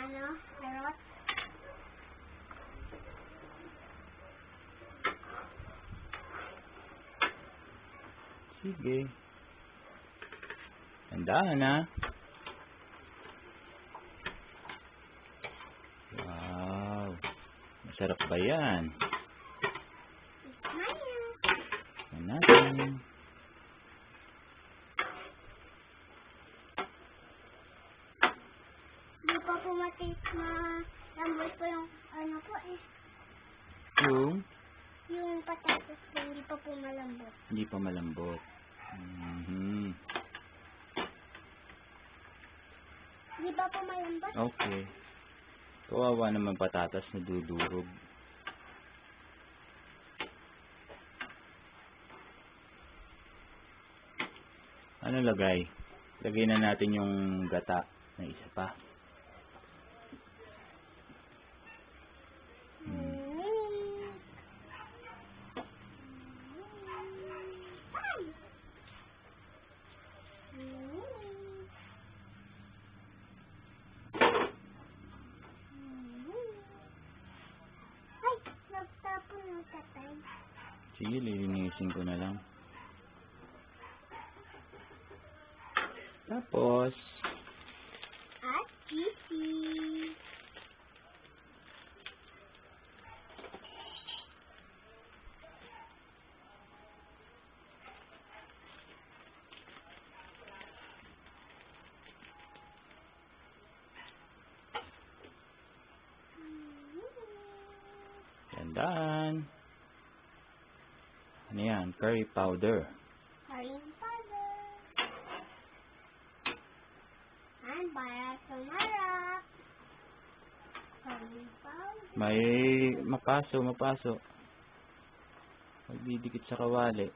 ano, carrot. Sige. Tandaan na. Wow. Masarap ba yan? Maya. Yan natin. Hindi pa po matik na lambot po yung ano po eh. Yung Yung patatas po, hindi pa po malambot. hindi pa malambot. Mhm. Hindi pa po malambot? Okay. Kawawa naman patatas na dudurog. Ano lagay? Lagay na natin yung gata na isa pa. Hmm. Mm. Ay! Mm. Ay, nagtapon ng tatay. Sige, lilinisin ko na lang. Tapos, At sisi. tandaan. Ano yan? Curry powder. Karin powder. And para sumarap. Karin powder. May mapaso, mapaso. Magdidikit sa kawali.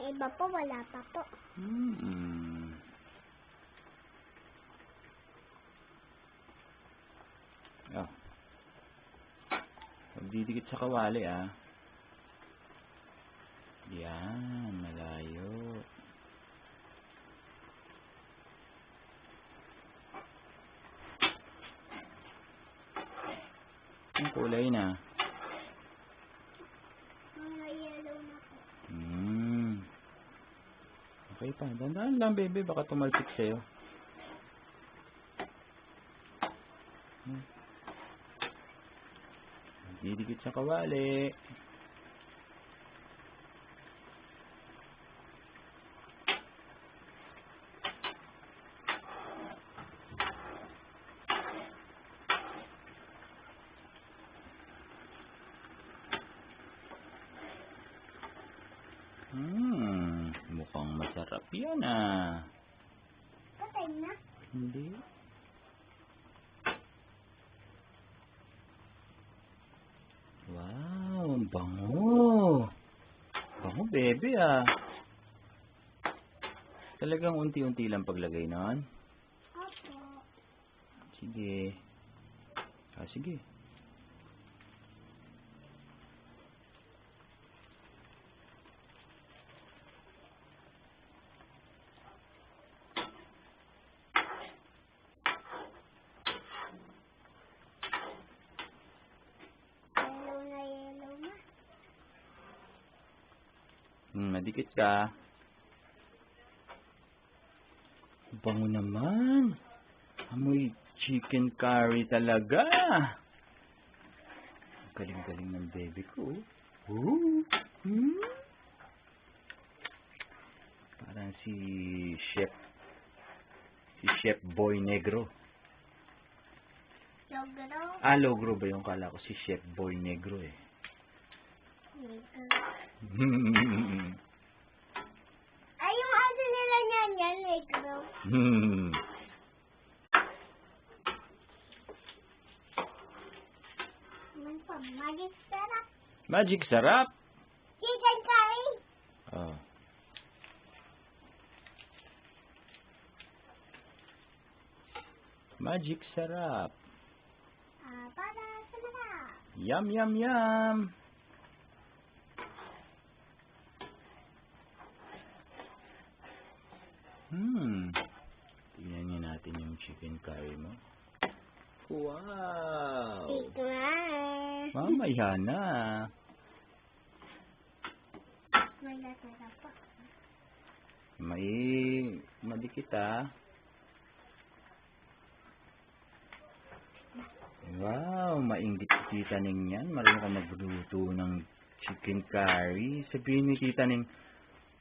Yung iba po, wala pa po. Hmm. Oh. Magdidikit sa kawali ah. Yan, malayo. Ang kulay na. Mga yellow na po. Hmm. Okay pa. Dandaan lang, baby. Baka tumalsik sa'yo. Hmm. Didikit sa kawali. Hmm, mukhang masarap yan ah. Patay na. Hindi. Wow, ang bango. Bango, bebe ah. Talagang unti-unti lang paglagay nun? Opo. Sige. Ah, sige. Yellow na yellow na. Hmm, madikit ka. Bango naman. Amoy chicken curry talaga. Galing-galing ng baby ko. Ooh. Hmm? Parang si Chef si Chef Boy Negro. Logro. Ah, Logro ba yung kala ko? Si Chef Boy Negro eh. Negro. Hmm. Ay, yung ano nila niyan yan, negro. Hmm. Ano pa? Magic syrup. Magic sarap. Chicken curry. Oh. Magic sarap. Ah, para sa mata. Yum, yum, yum. Hmm. Tingnan niyo natin yung chicken curry mo. Wow! Tikman. Mamaya na. May natira pa. May madikit ah. Wow, mainggit si Tita Ning yan. Marunong ka magluto ng chicken curry. Sabihin ni Tita Ning,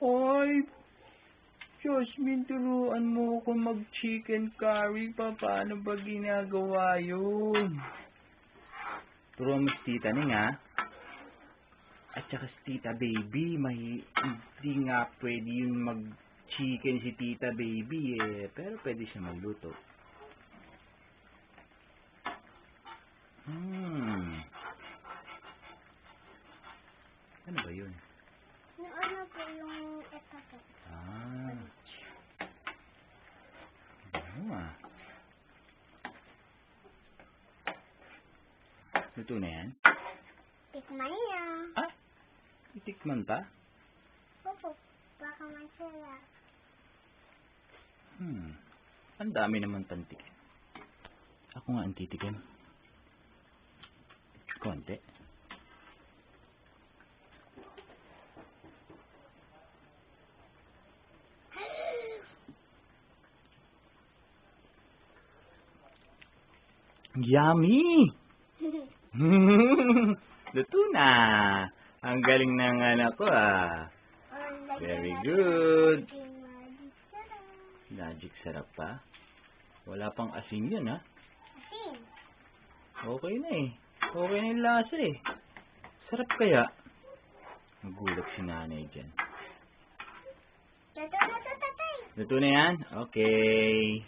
Oy, Jasmine, turuan mo ako mag-chicken curry. Pa, paano ba ginagawa yun? Turuan si Tita Ning, ha? At saka si Tita Baby, may hindi nga pwede yun mag-chicken si Tita Baby eh. Pero pwede siya magluto. Hmm. Ano ba yun? Yung ano po yung ito Ah. Ano ah. Luto na yan? Tikman niya. Ah, itikman pa? Opo, baka masaya. Hmm. Ang dami naman tantik. Ako nga ang titikim. Konti. Yummy! Luto na. Ang galing ng anak ko ah. Very good. Magic sarap pa. Wala pang asin yun ha. Asin. Okay na eh. Okay na yung lasa eh. Sarap kaya. Nagulat si nanay dyan. Luto na yan? Okay.